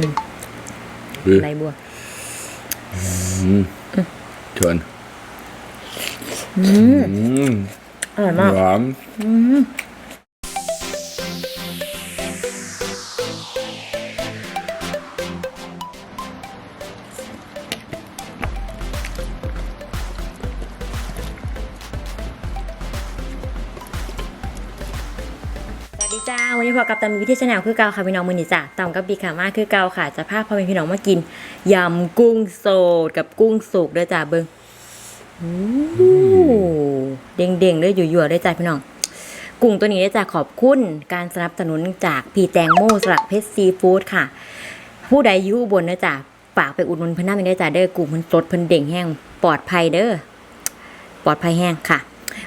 อืมไรบัว อืมชวนอืมอืม อร่อยมาก หวานอืม ดีจ้า วันนี้พอกับตามีวิทยาแนลคือเกาค่ะพี่น้องมือนี่จ้ะตามกับบีค่ะมากคือเกาค่ะ จะพาพ่อแม่พี่น้องมากินยำกุ้งโสดกับกุ้งสุกด้วยจ้าเบิงอู้เด้งๆเลยยั่วๆด้วยจ้าพี่น้อง กุ้งตัวนี้ได้จากขอบคุณการสนับสนุนจากพีแตงโมสลัดเพชรซีฟู้ดค่ะ ผู้ใดอยุ่บนนะจ๊ะฝากไปอุดหนุนเพิ่นน้าไม่ได้จ้ะเด้อกุ้งเพิ่นสดเพิ่นเด้งแห้งปลอดภัยเด้อปลอดภัยแห้งค่ะ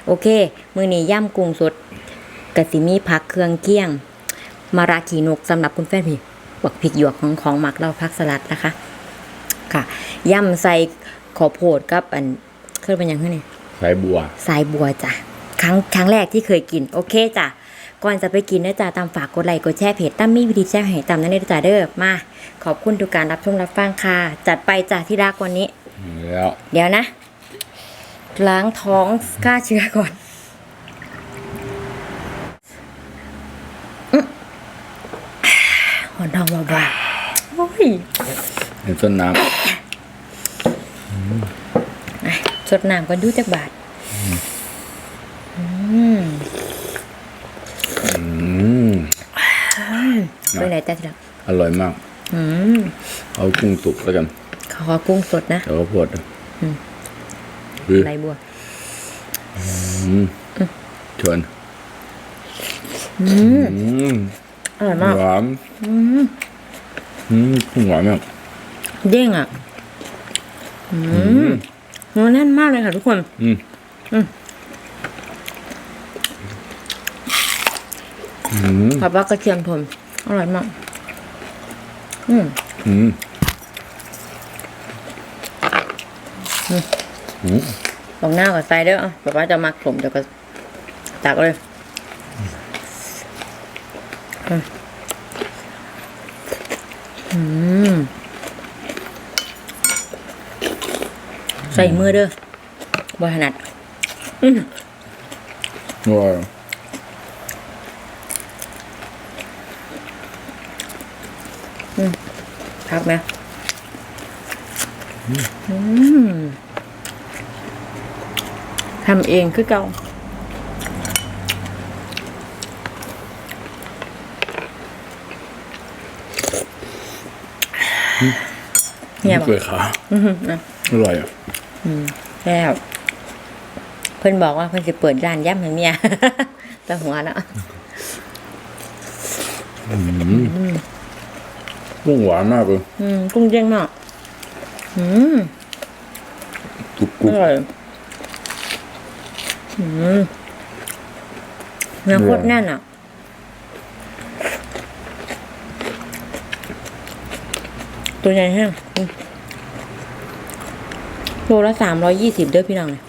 โอเค มือนี้ย่ำกุ้งสด กะสิมีผักเครื่องเคียง มาราขีนกสำหรับคุณแฟนพี่บักพริกหยวกของของหมักเราพักสลัดนะคะ ค่ะย่ำใส่ขอโพดกับอันเคยเป็นหยังไงนี่สายบัว สายบัวจ้ะครั้งครั้งแรกที่เคยกิน โอเคจ้ะก่อนจะไปกินนะจ๊ะตามฝากกดไลค์กดแชร์เพจตั้มมีวิธีแชร์ให้ตามนั้นเลยจ้ะเด้อมา ขอบคุณทุกการรับชมรับฟังค่ะจัดไปจ้ะที่รักวันนี้แล้วเดี๋ยวนะ ล้างท้องฆ่าเชื้อก่อน หอนทองเบาๆโอ้ยเห็นต้นน้อะสดน้ำก็ดูจักบาทอืมำอืมไปไหนจ้ะที่รักอร่อยมาก อืมเอากุ้งสุกแล้วกัน ขอกุ้งสดนะแล้วก็พวดอือไรบัวอืมชวน อืม อืมอร่อยมากหวานอืมอืมกุ้งหวานมากเด้งอะ อืมเนื้อแน่นมากเลยค่ะทุกคน อืมอืมอืมผัดว่ากระเทียมผมอร่อยมาก อืมอืมอืมลองหน้ากับไซเดอร์อะแบบว่าจะมักผมเดี๋ยวก็ตักเลยอืมอืม ใส่มือเด้อบ่ถนัดอร่อยพักไหมอืมทำเองคือเก่า เนี่ยบอเกลือขาวอือหือนะอร่อยอะแล้วเพิ่นบอกว่าเพิ่นจะเปิดร้านย่ำให้เมียแตะหัวเนาะกุ้งหวานมากเลยอืมกุ้งเด้งมากอืมกรุบกอรุบร่อยอืมเนื้อโคตรแน่นอะ ตัวใหญ่แห้งอืมโลละสามร้อยยี่สิบเด้อพี่น้องเลย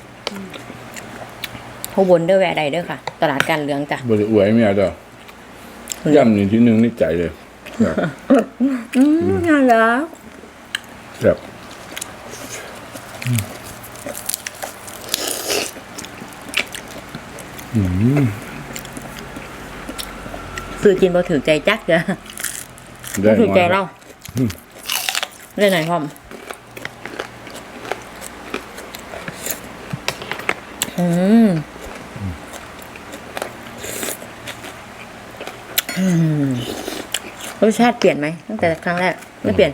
เขาบนเด้อแวะใดเด้อค่ะ ตลาดการเหลืองจ้ะบริอวยเมียเด้อย่ำนี่ที่หนึ่งนี่ใจเลยแบบอืมน่ารักแบบอืมซื้อกินบ่ถือใจจักเด้อได้บ่ถือใจมาเรา เล่นไหนพร้อมอืมอืมรสชาติเปลี่ยนไหมตั้งแต่ครั้งแรก ไม่เปลี่ยน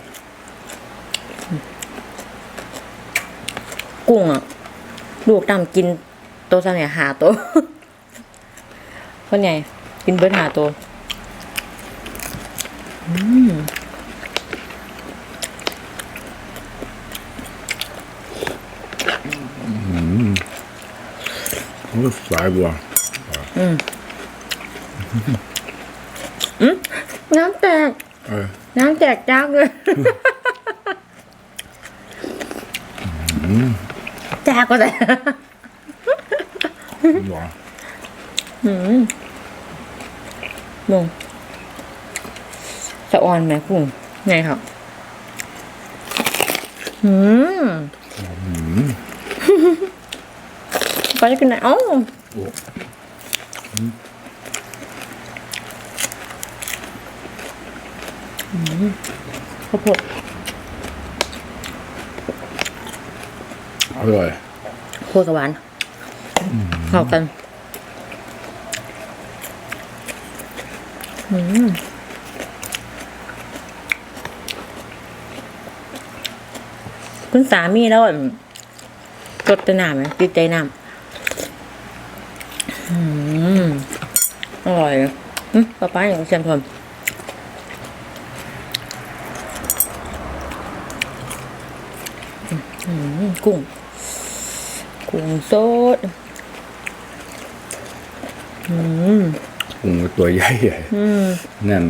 กุ้งอะ ลูกดำกินโตซะเนี่ยหาโตคนใหญ่กินเบิร์ดหาโตอ้ย สายบัวน้ำแตกเออน้ำแตกจักเลยแจ กก็แต่หวานมงสะออนไหมกุ้งไงครับอืมไปจะกินไหนอ๋อโอ้ข้าวโพดอร่อยโคตรหวานเข้ากันอืมคุณสามีแล้วอะจดแต่น้ำไหมติดใจน้ำ อืมอร่อยอืมป้าป้าอย่างเชียนทนอืมกุ้ง กุ้งสดอืมกุ้งตัวใหญ่ใหญ่อืมแน่น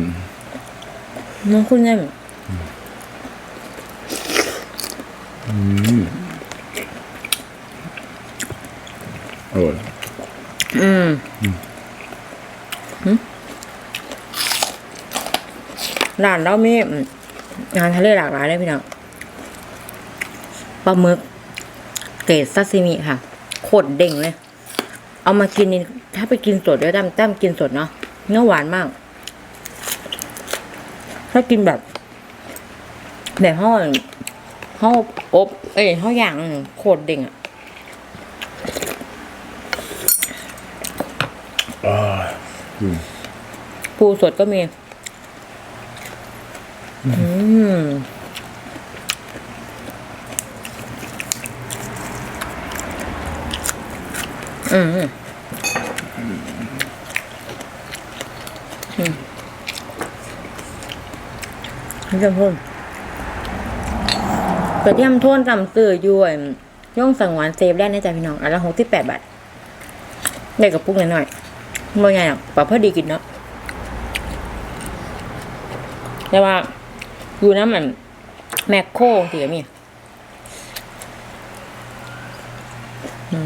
น้องคุณเนี่ยอร่อย อืมหึร้านเรามีอืมงานทะเลหลากหลายเลยพี่น้องปลาหมึก เกรดซาซิมิค่ะโคตรเด้งเลย เอามากินนี่ถ้าไปกินสดด้วยตั้มตั้มกินสดเนาะเนื้อหวานมาก ถ้ากินแบบแบบห่อห่ออบ เอ้ยห่อย่างอืมโคตรเด้งอะ อ่า ปูสดก็มี อืมอืมอืมอืมนี่จะพูดกระเทียมโทนจำซื้ออยู่อั่นย่องสังหวานเซฟได้นะจ๊ะพี่น้องอันละหกสิบแปดบาทได้กับปุกหน่อยๆไม่ใหญ่หรอกปรับพอดีกินเนาะแต่ว่าอยู่น้ำมันแมคโครสิมีอื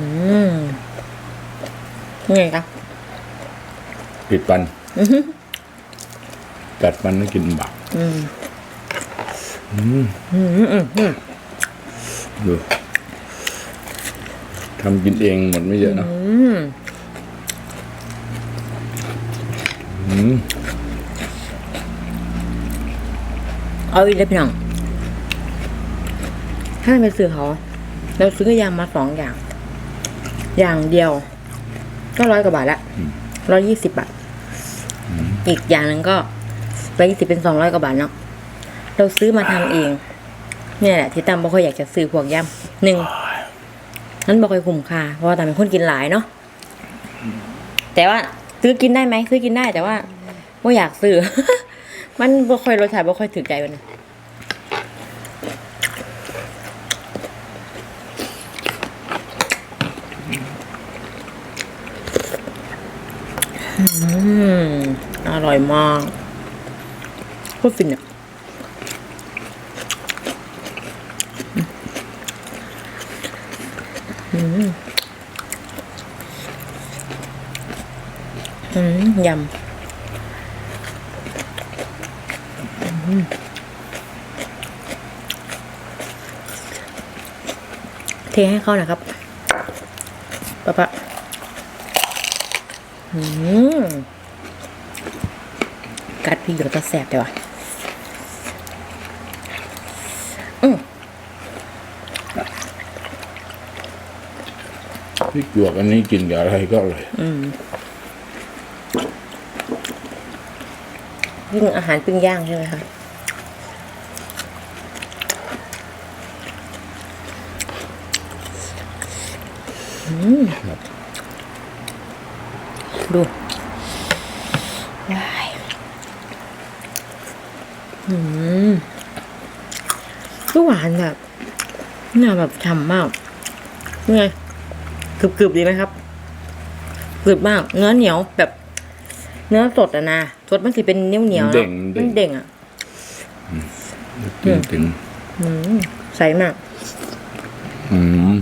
มนี่ไงคะปิดปันกัดมันไม่กินบักอืมอืมอืมอืมอืมดูทำกินเองหมดไม่เยอะเนอะ อืม อืม เอาอีกแล้วพี่น้องถ้าไปซื้อเขาเราซื้อยางมาสองอย่าง อย่างเดียว ก็ร้อยกว่าบาทละร้อยยี่สิบบาท อีกอย่างหนึ่งก็ร้อยยี่สิบเป็นสองร้อยกว่าบาทเนาะ เราซื้อมาทำเอง เนี่ยแหละที่ตามบ่ค่อยอยากจะซื้อพวกยำหนึ่งนั้นบ่ค่อยคุ้มค่าเพราะว่าตามเป็นคนกินหลายเนาะแต่ว่า ซื้อกินได้ไหมซื้อกินได้แต่ว่าไม่อยากซื้อ มันบ่ค่อยรสชาติบ่ค่อยถึกใจมันอืมอร่อยมากโคตรฟินอะ อืม ยำอืมเทให้เข้าหนะครับปะปะอืมกัดพี่เดี๋ยวจะแสบแต่ว่าอืมพริกหยวกอันนี้กินกับอะไรก็อร่อย ยิ่งอาหารปิ้งย่างใช่ไหมคะอืมดูได้อืมก็หวานแบบน่าแบบฉ่ำมากนี่ไงกรึบๆดีไหมครับกรึบมาก เนื้อเหนียวแบบ เนื้อสดอะนะ สดมันสิเป็นเหนียวเหนียวๆเด้เนาะงมันเด้งอะ ถึงถึงอืมใสมาก อืม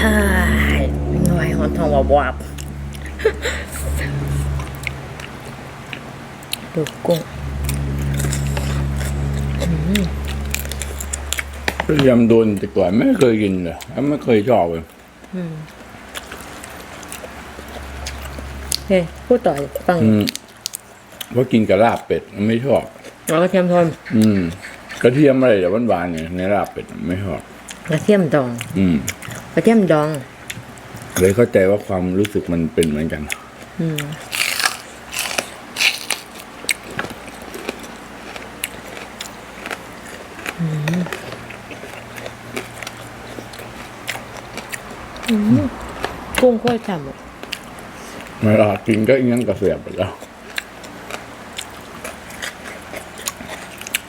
ฮ่าหน่อยหอนทองวาบวาบดูกุ้งยำโดนแต่ก่อนไม่เคยกินเลยแล้วไม่เคยชอบเลย เฮ้ยพูดต่อดิฟังอืมเพราะกินกับลาบเป็ดไม่ชอบแล้วก็เทียมทอนอืมกระเทียมอะไรแต่หวานๆเนี่ยในลาบเป็ดไม่ชอบกระเทียมดองอืมกระเทียมดอง เลยเข้าใจว่าความรู้สึกมันเป็นเหมือนกัน อืมอืมกุ้งโคตรฉ่ำอะ เวลากินก็อิงงั้นกระเสียบไปแล้ว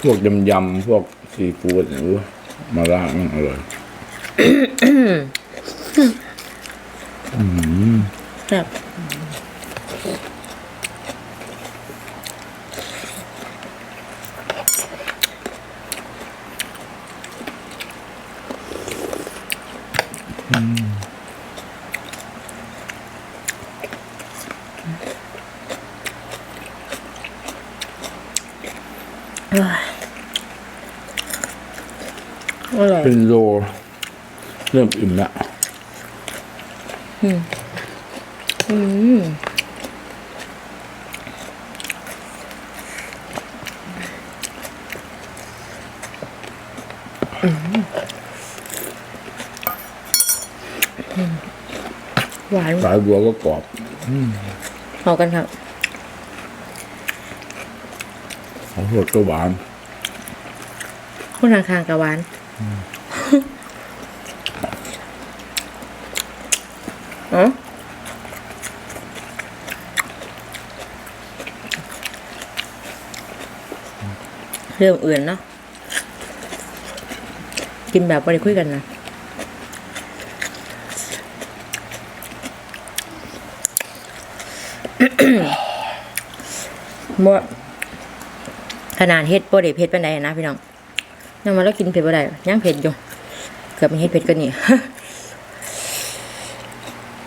พวกยำยำๆพวกซีฟู้ดเนี่ยอู้มาล่ามันอร่อยแซ่บเอ้ยอร่อย เป็นโล เริ่มอิ่มละอืมหวานสายบัวก็กรอบเอากันครับข้าวโพดก็หวานคนทางคางกับหวานอ๋อ เรื่องอื่นเนาะกินแบบไม่ได้คุยกันนะบ่ขนาดเฮ็ดบ่ได้เผ็ดปานใดนะพี่น้องยังมาแล้วกินเผ็ดบ่ได้ยังเผ็ดอยู่เกือบไม่เฮ็ดเผ็ดก็นี่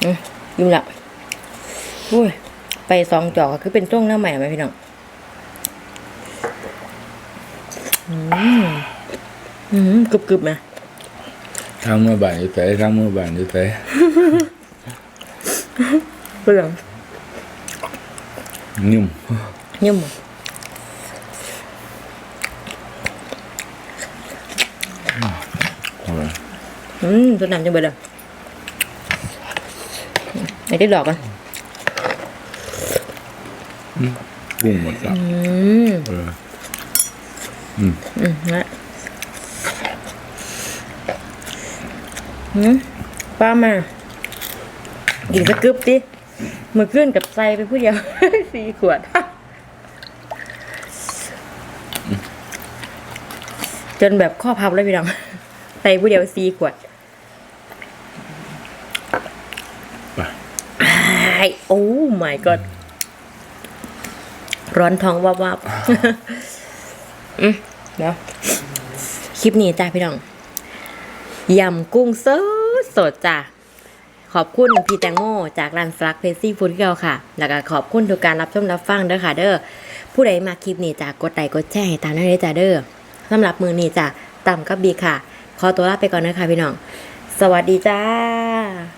อืมยิ้มละอุ้ยไปสองจอกก็คือเป็นจ้วงหน้าใหม่ไหมพี่น้อง อืมอืมกรึบกรึบๆไหมทางเมื่อบ่ายจะใส่ทางเมื่อบ่ายจะใส่เปลืองนิ่มยิ้มอร่อยอืมตัวน้ำจังเบิดอะไอ้ที่ดอกกันกุ้งหมดละอืม เออ อืมนะอืมป้ามากินสกึบดิมือขึ้นกับไซไปผู้เดียว สี่ขวด จนแบบข้อพับเลยพี่น้องใส่ผู้เดียวสี่ขวดไปไอโอ้ my god ร้อนท้องวับวับอืม เดี๋ยวคลิปนี้จ้าพี่น้องยำกุ้งสดสดจ้ะขอบคุณพี่แตงโมจากร้านฟลักเพซี่ฟู้ดเกลค่ะ แล้วก็ขอบคุณทุกการรับชมรับฟังเด้อค่ะ เด้อผู้ใดมาคลิปนี้จ้ะกดไลค์กดแชร์ให้ตามได้เลยจ้ะเด้อสำหรับมือนี้จ้ะต่ำกับบีค่ะ ขอตัวลาไปก่อนนะคะพี่น้อง สวัสดีจ้า